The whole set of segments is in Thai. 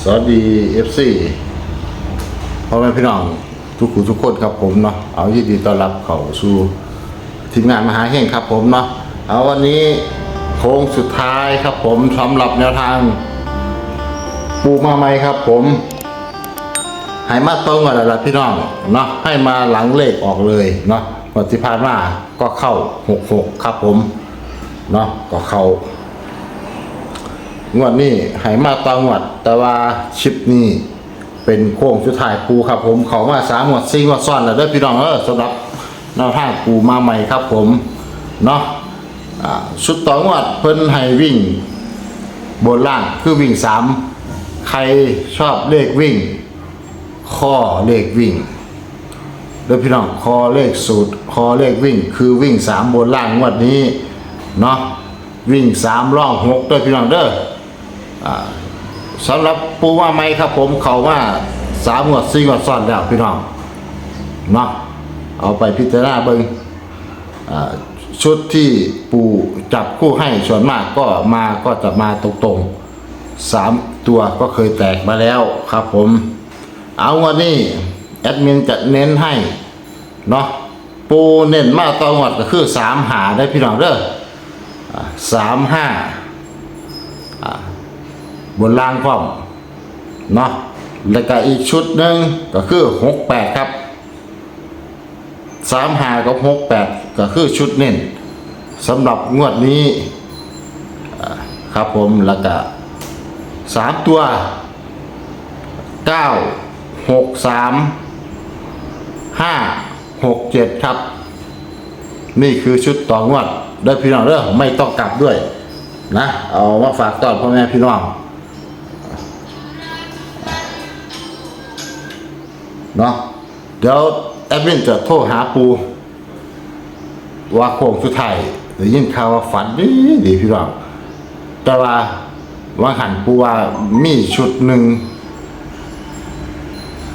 สวัสดีเอฟซีพ่อแม่พี่น้องทุกคนทุกคนครับผมเนาะเอายินดีต้อนรับเขาสู่ทีมงานมหาเฮงครับผมเนาะเอาวันนี้โค้งสุดท้ายครับผมสำหรับแนวทาง ปูมาไหมครับผมให้มาตรงกันแล้วพี่น้องเนาะให้มาหลังเลขออกเลยเนาะวันที่ผ่านมาก็เข้าหกหกครับผมเนาะก็เข้า งวดนี้ให้มาตองวด แต่ว่าชิปนี้เป็นโค้งสุดท้ายปูครับผมเขามาสามงวดสี่งวดซ้อนแล้วเด้อพี่น้องเออสำหรับแนวทางปูมาใหม่ครับผมเนาะชุดต่องวดเพิ่นให้วิ่ง บนล่างคือวิ่งสามใครชอบเลขวิ่ง ข้อเลขวิ่งเด้อพี่น้องคอเลขสูตรคอเลขวิ่ง คือวิ่งสามบนล่างงวดนี้เนาะวิ่งสามร่องหกเด้อพี่น้องเด้อ สำหรับปูว่าไหมครับผมเขาว่าสามงวดสี่งวซ้อนแล้วพี่น้องเนาะเอาไปพิจารณาเบิงชุดที่ปูจับคู่ให้ส่วนมากก็มาก็จะมาตรงๆสามตัวก็เคยแตกมาแล้วครับผม เอาวันนี้แอดมินจะเน้นให้เนาะปูเน้นมาตองวดก็คือสามหาได้พี่น้องเด้อสามห้า บนล่างพร้อมเนาะแล้วก็อีกชุดหนึ่งก็คือหกแปดครับสามหากับหกแปดก็คือชุดเน้นสำหรับงวดนี้ครับผมแล้วก็สามตัวเก้าหกสามห้าหกเจ็ดครับ นี่คือชุดต่องวดเด้พี่น้องเด้อไม่ต้องกลับด้วยนะ เอามาฝากตอนพ่อแม่พี่น้อง เนาะเดี๋ยวแอดมินจะโทรหาปูว่าโค้งสุดท้ายหรือยินข่าวว่าฝันดีดีพี่น้องแต่ว่าว่าหันปูว่ามีชุดหนึ่ง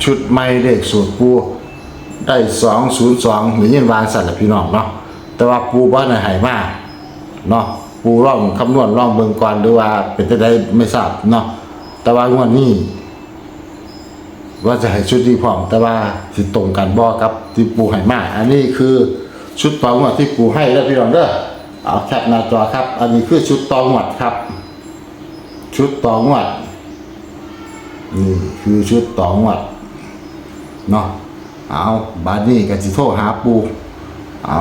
ชุดไม่เลขสูตรปูได้สองศูนย์สองหรือยินวางสัตว์แหละพี่น้องเนาะแต่ว่าปูบ้านไหนหายมากเนาะปูร่องคำนวณร่องเบิงก่อนหรือว่าเป็นจะได้ไม่ทราบเนาะแต่ว่างวดนี้ ว่าจะให้ชุดดีพร้อมแต่ว่าสิตรงกันบ่กับที่ปูให้มาอันนี้คือชุดตองหวดที่ปูให้แล้วพี่น้องเด้อเอาแคปหน้าจอครับ อันนี้คือชุดตองหวดครับ ชุดตองหวดนี่คือชุดตองหวดเนาะเอาบาดนี้ก็สิโทรหาปูเอา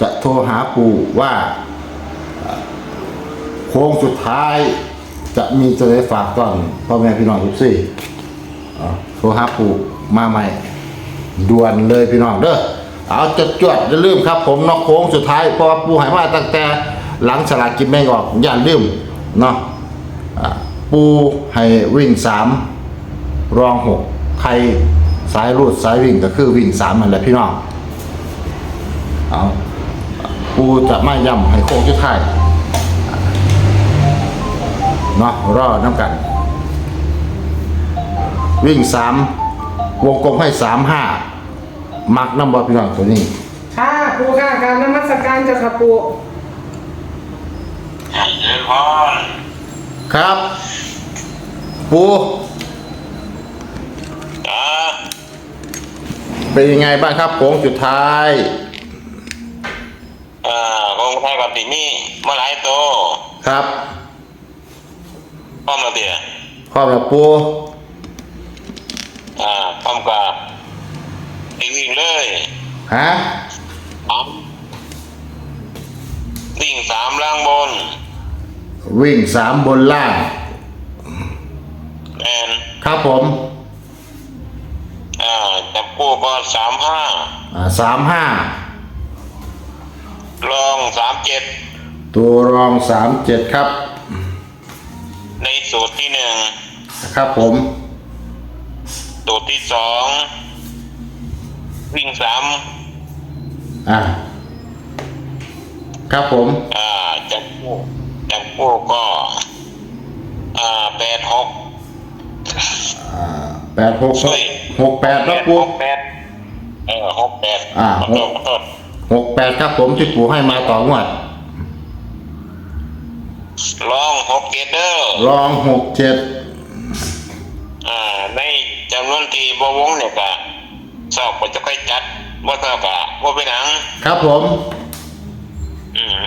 จะโทรหาปูว่าโค้งสุดท้ายจะมีจะได้ฝากตอนพ่อแม่พี่น้องทุกสี่ โทรหาปู่มาใหม่ด่วนเลยพี่น้องเด้อเอาจดจวดอย่าลืมครับ ผมนอกโค้งสุดท้ายเพราะว่าปู่หายมาตั้งแต่หลังสลากกินแบ่งออกอย่าลืมเนาะอ่าปูให้วิ่งสามรองหกใครสายรูดสายวิ่งก็คือวิ่งสามนั่นแหละพี่น้องเอาปูจะไม่ย่ำให้โค้งสุดท้ายเนาะรอน้ำกัน วิ่งสามวงกลมให้สามห้ามักน้ำบอพี่น้องตัวนี้ค่ะปูค่ะการนมัสการเจ้าค่ะปูเจริญพรครับ ปูจ้าเป็นยังไงบ้างครับโค้งสุดท้ายอ่าคงไทยกับติมี่มาหลายโตครับพร้อมแล้วเตี๋ยพร้อมแล้วปู อ่าพร้อมกับอีกวิ่งเลย ฮะสามวิ่งสามล่างบนวิ่งสามบนล่าง แอนครับผม อ่าจับคู่ก็สามห้าสามห้าลองสามเจ็ดตัวรองสามเจ็ดครับ ในสูตรที่หนึ่งครับผม สูตรที่สอง วิ่งสามอ่า ครับผม อ่าจับคู่จับคู่ก็อ่าแปดหกแปดหกช่วยหกแปดครับปู หกแปดเออหกแปดอ่า ขอโทษขอโทษหกแปดครับผมที่ปูให้มาต่องวดลองหกเกตเดอร์รองหกเจ็ดอ่าในจำนวนที่บวงเนี่ยก็ สอบก็จะค่อยจัดว่าสอบก็ว่าเป็นหนัง ครับผม อืม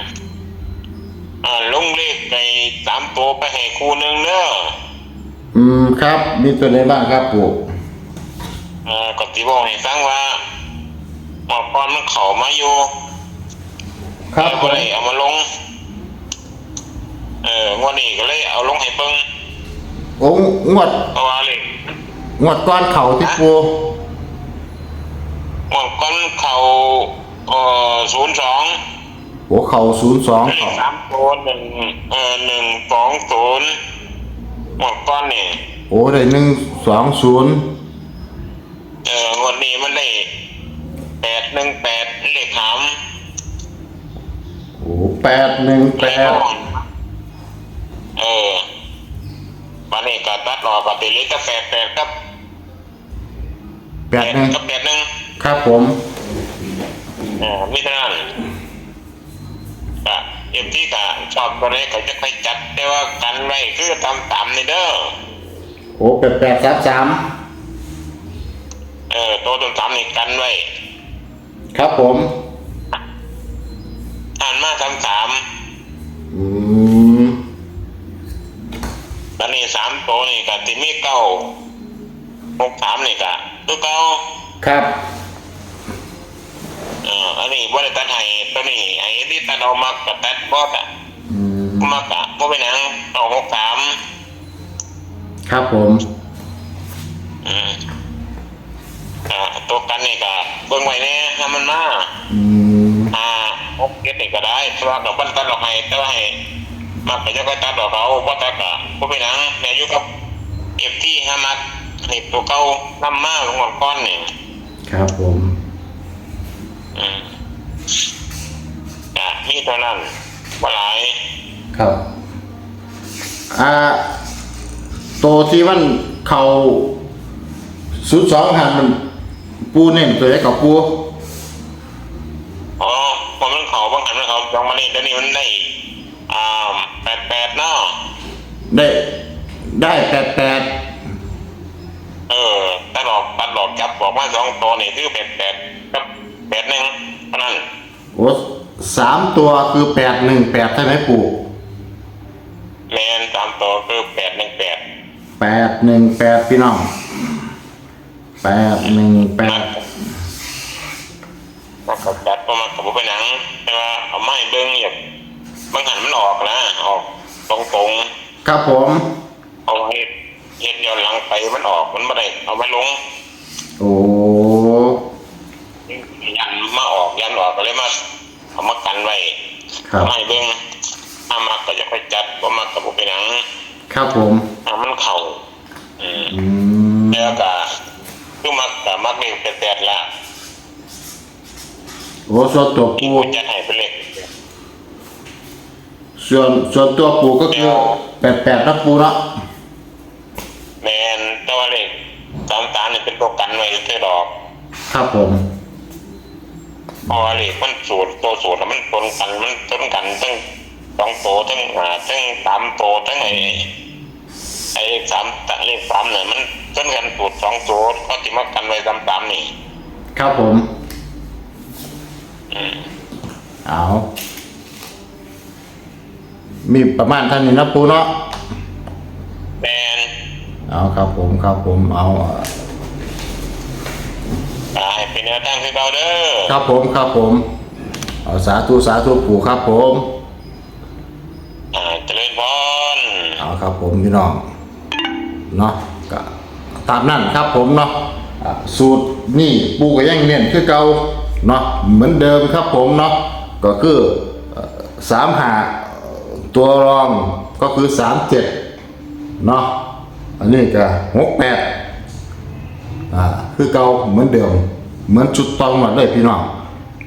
อ่าลงเลขในสามตัวไปให้ครูหนึ่งเด้ออืมครับ มีตัวไหนบ้างครับปู่อ่าก็ที่บอกให้ฟังว่าหมอพรมันเข้ามาอยู่ครับแล้วผก็มเลยเอามาลง เอองวดนี้ก็เลยเอาลงให้เบิ่งโอ้งวดเพราะว่าเลขงวดก้อนเข่าที่ปู งวดก้อนเข้าเอ่อศูนย์สองโอ้เข่าศูนย์สองเลขสามตัวหนึ่งเอ่อหนึ่งสองศูนย์งวดก้อนนี่โอ้ได้หนึ่งสองศูนย์เอองวดนี้มันได้แปดหนึ่งแปดเลขหามโอ้แปดหนึ่งแปดเออวันนี้ก็ตัดออกก็ตีเลขก็แปดแปดกับแปดหนึ่งกับแปดหนึ่ง ครับผมเออมิเท่านั้นก็เอ็มที่ก็ชอบตัวนี้ก็จะไปจัดแต่ว่ากันไว้คือตามตามนี่เด้อโอ้แปดแปดสามสามเออตัวตามตามนี่กันไว้ครับผมอ่านมาตามสามอืมแล้วนี่สามตัวนี่ก็ที่มีเก้าหกสามนี่ก็ตัวเก้าครับเอออันนี้บริตัดให้ตัวนี้ไอ้ที่ตัดออกมากับตัดบอสอะอืมมากะบ่เป็นหนังเอาหกสามครับผมอืมอ่าตัวกันนี่ก็เบิ่งไว้แน่ให้มันมาอืมอ่าหกเก็ดนี่ก็ได้เพราะว่ากับบ้านตัดออกให้แต่ว่าให้มากก็จะก็ตัดออกเขาบ่ตัดก็บ่เป็นหนังแม่อยู่กับเก็บที่ห้ามัดนี่ตัวเก่านำมาลงก้อนนี่ครับผม อืมอะ มีเท่านั้นบ่หลาย ครับอ่าตัวที่มันเข่าศูนย์สองหันมันปูเน่นตัวไหนกับปูอ๋อพอมันเขาบางหันมันเขาจองมานี่เดี๋ยวนี้มันได้อ่าแปดแปดเนาะได้ ได้แปดแปดเออตัดหลอกตัดหลอกจับบอกว่าสองตัวนี่คือแปดแปดกับแปดหนึ่งเท่านั้นโอ้ สามตัวคือแปดหนึ่งแปดใช่ไหมปู่แมนสามตัวคือแปดหนึ่งแปดแปดหนึ่งแปดพี่น้องแปดหนึ่งแปดก็กจัดประมาณกับเป็นหนังแต่ว่าเอาไม้เบิ้งอย่างบางหันมันออกนะออกตรงตรงครับผมๆเอาเฮ็ดเฮ็ดย้อนหลังไปมันออกมันไม่ได้เอามาลง โอ้ยันมาออกยันออกก็เลยมา เอามากันไว้ครับ ไม่เบิ้งถ้ามาก็จะค่อยจัดประมาณกับเป็นหนังครับผมถ้ามันเข่าอืมอืม แล้วก็คือมักกับมักเล่นเป็นแปดละโอ้ส่วนตัวที่ปูผมจะให้เป็นเลขส่วนส่วนตัวปูก็คือแปดแปดนะปูเนาะแมนแต่ว่าเลขสามตาเนี่ยเป็นตัวกันไว้เท่ดอก ครับผมเพราะว่าเลขมันสูตรตัวสูตรแล้วมันตนกันมันตนกันทั้งสองโตวทั้งอ่าทั้งสามโตวทั้งไอ้ไอ้สามตะเลขสามเนี่ยมันต้นกันสูตรสองโตวก็ติมากันไว้สามสามนี่ครับผมอืมเอามีประมาณเท่านี้นะปูเนาะแมนเอาครับผมครับผมเอาอ่าอ่าให้เป็ นแนวทางคือเราเด้อครับผมครับผมเอาสาธุสาธุปู่ครับผมอ่าเจริญพรเอาครับผมพี่น้องเนาะก็ตามนั่นครับผมเนาะอะสูตรนี่ปูก็ยังเน้นคือเก่าเนาะเหมือนเดิมครับผมเนาะก็คือเอ่อสามหาตัวรองก็คือสามเจ็ดเนาะอันนี้ก็หกแปด อ่าคือเก่าเหมือนเดิม เหมือนจุดตองหมดเลยพี่น้อง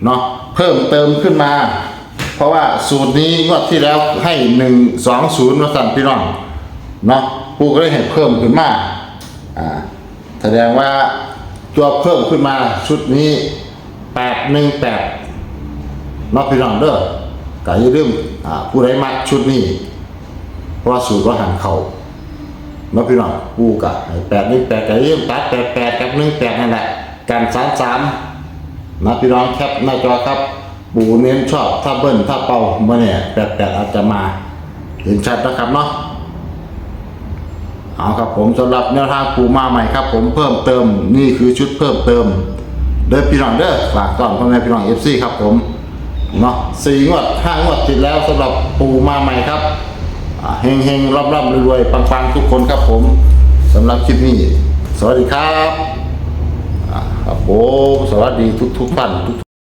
เนาะเพิ่มเติมขึ้นมา เพราะว่าสูตรนี้งวดที่แล้วให้หนึ่งสองศูนย์มาสั่นพี่น้องเนาะปูก็ได้เห็นเพิ่มขึ้นมาอ่าแสดงว่าตัวเพิ่มขึ้นมาชุดนี้แปดหนึ่งแปดนาะพี่น้องเด้อก็อย่าลืมอ่าผู้ใดมักชุดนี้เพราะว่าสูตรว่าหันเข่านาะพี่น้องปูกะแปดหนึ่งแปดกับเรื่องตัดแปดแปดกับหนึ่งแปดนั่นแหละ การสามสามนะพี่น้องแคปหน้าจอครับ ปูเน้นชอบถ้าเบิ้ลถ้าเป่าเมื่อเนี่ยแปดแปดอาจจะมา เห็นชัดนะครับเนาะเอาครับผมสำหรับแนวทางปูมาใหม่ครับ ผมเพิ่มเติมนี่คือชุดเพิ่มเติมเด้อพี่น้องเด้อฝากก่อนพ่อแม่พี่น้องเอฟซีครับผมเนาะสี่งวดห้างวดติดแล้วสำหรับปูมาใหม่ครับเฮงเฮงร่ำร่ำรวยๆปังๆ ทุกคนครับผมสำหรับคลิปนี้ สวัสดีครับ โอ้สวัสดีทุกทุกท่านทุก